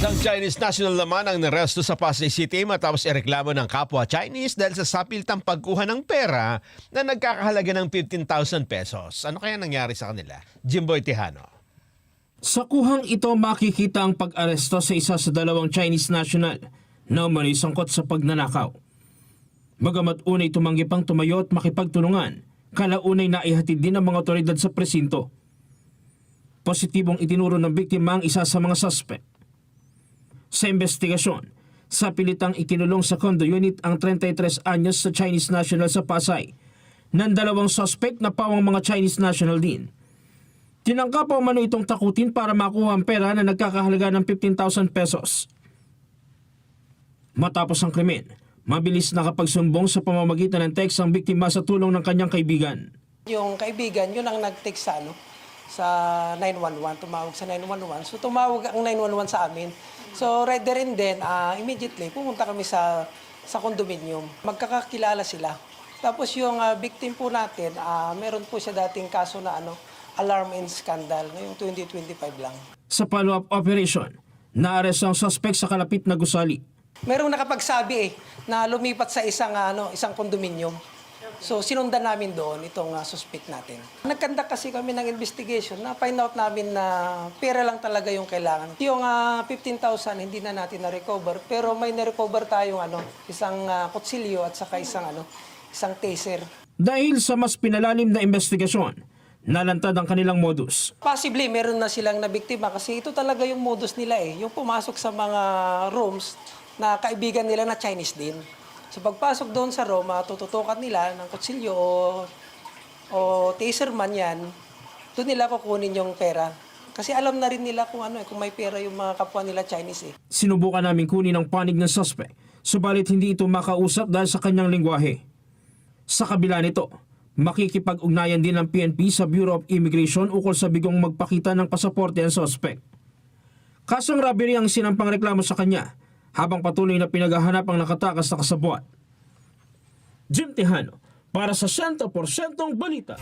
Isang Chinese national naman ang naresto sa Pasay City matapos ireklamo ng kapwa Chinese dahil sa sapiltang pagkuha ng pera na nagkakahalaga ng 15,000 pesos. Ano kaya nangyari sa kanila? Jimboy Tejano. Sa kuhang ito makikita ang pag-aresto sa isa sa dalawang Chinese national na umano'y sangkot sa pagnanakaw. Bagamat unay tumanggi pang tumayo at makipagtulungan, kalaunay na ihatid din ng mga otoridad sa presinto. Positibong itinuro ng biktima ang isa sa mga suspect. Sa investigasyon, sa pilitang ikinulong sa condo unit ang 33 anyos sa Chinese national sa Pasay, ng dalawang suspect na pawang mga Chinese national din. Tinangka pa umano itong takutin para makuha ang pera na nagkakahalaga ng 15,000 pesos. Matapos ang krimen, mabilis nakapagsumbong sa pamamagitan ng text ang biktima sa tulong ng kanyang kaibigan. Yung kaibigan, yun ang nag-text sa ano, sa 911, tumawag sa 911. So tumawag ang 911 sa amin. So right there and then, ah, immediately pumunta kami sa sa condominium. Magkakakilala sila. Tapos yung ah, victim po natin, ah, meron po siya dating kaso na ano, alarm and scandal ngayong 2025 lang. Sa follow-up operation, naaresto ang suspect sa kalapit na gusali. Merong nakapagsabi eh na lumipat sa isang ano, isang condominium. So sinundan namin doon itong uh, suspect natin. Nagkanda kasi kami ng investigation na find out namin na pera lang talaga yung kailangan. Yung ah, 15,000 hindi na natin na-recover pero may na-recover tayong ano, isang ah, kutsilyo at saka isang ano, isang taser. Dahil sa mas pinalalim na investigasyon, nalantad ang kanilang modus. Possibly meron na silang nabiktima kasi ito talaga yung modus nila eh. Yung pumasok sa mga rooms na kaibigan nila na Chinese din. So pagpasok doon sa room, ah, tututukan nila ng kutsilyo o, o taser man yan, doon nila kukunin yung pera. Kasi alam na rin nila kung ano eh, kung may pera yung mga kapwa nila Chinese eh. Sinubukan namin kunin ang panig ng suspect, subalit hindi ito makausap dahil sa kanyang lingwahe. Sa kabila nito, makikipag-ugnayan din ng PNP sa Bureau of Immigration ukol sa bigong magpakita ng pasaporte ang suspect. Kasong robbery ang sinampang reklamo sa kanya habang patuloy na pinaghahanap ang nakatakas na kasabwat. Jim Tejano, para sa 100% balita.